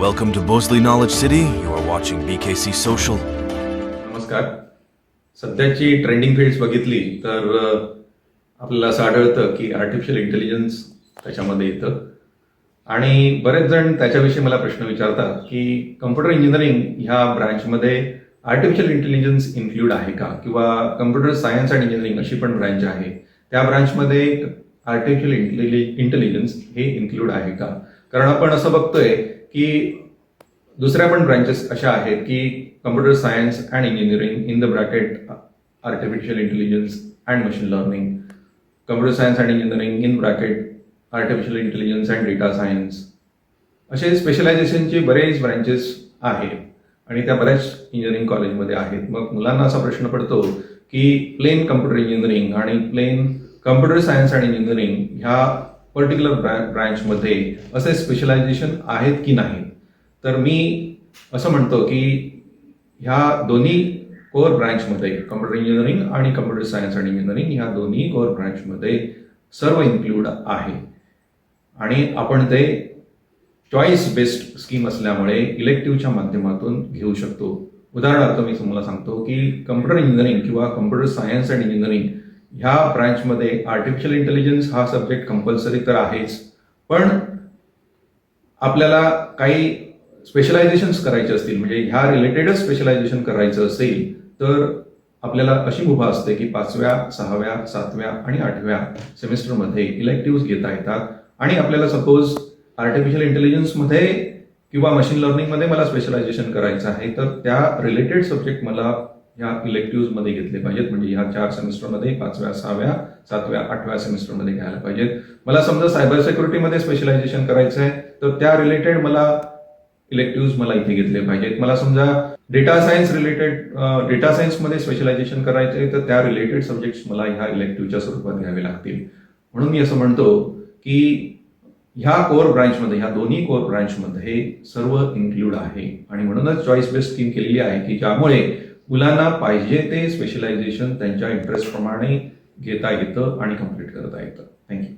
Welcome to Bosley Knowledge City. You are watching BKC Social. नमस्कार. सध्याची trending fields बघितली तर अ, आपल्याला असं आढळतं की आर्टिफिशियल इंटेलिजन्स त्याच्यामध्ये येतं. आणि बरेच जण त्याच्याविषयी मला प्रश्न विचारतात की कम्प्युटर इंजिनिअरिंग ह्या ब्रँचमध्ये आर्टिफिशियल इंटेलिजन्स इन्क्ल्यूड आहे का? किंवा कम्प्युटर सायन्स अँड इंजिनिअरिंग अशी पण ब्रँच आहे. त्या ब्रँचमध्ये आर्टिफिशियल इंटेलिजन्स हे इन्क्लूड आहे का? कारण आपण असं बघतोय की दुसऱ्या पण ब्रांचेस अशा आहेत की computer science and engineering in the bracket artificial intelligence and machine learning computer science and engineering in bracket artificial intelligence and data science असे स्पेशलायझेशनचे बरेच ब्रांचेस आहेत आणि त्या बऱ्याच इंजिनिअरिंग कॉलेजमध्ये आहेत. मग मुलांना असा प्रश्न पडतो की प्लेन कम्प्युटर इंजिनिअरिंग आणि plain computer science and engineering ह्या पर्टिक्युलर ब्रँचमध्ये असे स्पेशलायझेशन आहेत की नाही. तर मी असं म्हणतो की ह्या दोन्ही कोर ब्रँचमध्ये कम्प्युटर इंजिनिअरिंग आणि कम्प्युटर सायन्स आणि इंजिनिअरिंग ह्या दोन्ही कोर ब्रँचमध्ये सर्व इन्क्लूड आहे. आणि आपण ते चॉईस बेस्ड स्कीम असल्यामुळे इलेक्टिव्हच्या माध्यमातून घेऊ शकतो. उदाहरणार्थ मी तुम्हाला सांगतो की कम्प्युटर इंजिनिअरिंग किंवा कम्प्युटर सायन्स अँड इंजिनिअरिंग ह्या ब्रँचमध्ये आर्टिफिशियल इंटेलिजन्स हा सब्जेक्ट कंपल्सरी तर आहेच. पण आपल्याला काही स्पेशलायझेशन्स करायचे असतील म्हणजे ह्या रिलेटेडच स्पेशलायझेशन करायचं असेल तर आपल्याला अशी मुभा असते की पाचव्या सहाव्या सातव्या आणि आठव्या सेमिस्टरमध्ये इलेक्टिव्ह घेता येतात. आणि आपल्याला सपोज आर्टिफिशियल इंटेलिजन्समध्ये किंवा मशीन लर्निंगमध्ये मला स्पेशलायझेशन करायचं आहे तर त्या रिलेटेड सब्जेक्ट मला ह्या इलेक्टिव्हमध्ये घेतले पाहिजेत. म्हणजे ह्या चार सेमिस्टरमध्ये पाचव्या सहाव्या सातव्या आठव्या सेमिस्टरमध्ये घ्यायला पाहिजेत. मला समजा सायबर सिक्युरिटीमध्ये स्पेशलायझेशन करायचं आहे तर त्या रिलेटेड मला इलेक्टिव्ह मला इथे घेतले पाहिजेत. मला समजा डेटा सायन्स रिलेटेड डेटा सायन्समध्ये स्पेशलायझेशन करायचं आहे तर त्या रिलेटेड सब्जेक्ट्स मला ह्या इलेक्टिव्हच्या स्वरूपात घ्यावे लागतील. म्हणून मी असं म्हणतो की ह्या कोर ब्रांचमध्ये ह्या दोन्ही कोर ब्रांचमध्ये सर्व इन्क्ल्यूड आहे. आणि म्हणूनच चॉईस बेस्ड स्कीम केलेली आहे की ज्यामुळे मुलांना पाहिजे ते स्पेशलायझेशन त्यांच्या इंटरेस्टप्रमाणे घेता येतं आणि कंप्लीट करता येतं. थँक्यू